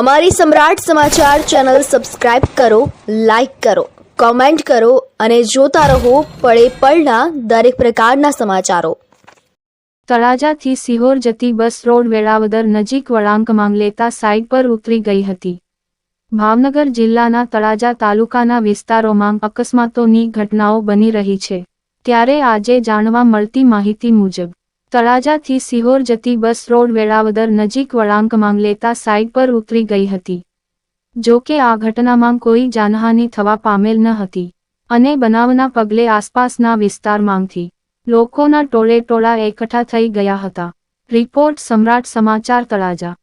અમારી સમ્રાટ સમાચાર channel subscribe કરો, લાઇક કરો, કોમેન્ટ કરો અને જોતા રહો પળે પળના દરેક પ્રકારના સમાચારો. તળાજાથી સિહોર જતી બસ રોડ વેળાવદર નજીક વળાંક માંગ લેતા સાઇડ પર ઉતરી ગઈ હતી. ભાવનગર જિલ્લાના તળાજા તાલુકાના વિસ્તારોમાં અકસ્માતોની ઘટનાઓ બની રહી છે. ત્યારે આજે જાણવા મળતી માહિતી મુજબ તળાજાથી સિહોર જતી બસ રોડ વેળાવદર નજીક વળાંક માંગ લેતા સાઇડ પર ઉતરી ગઈ હતી. જો કે આ ઘટનામાં કોઈ જાનહાનિ થવા પામેલ ન હતી અને બનાવના પગલે આસપાસના વિસ્તારમાંથી લોકોના ટોળે ટોળા એકઠા થઈ ગયા હતા. રિપોર્ટ સમ્રાટ સમાચાર તળાજા.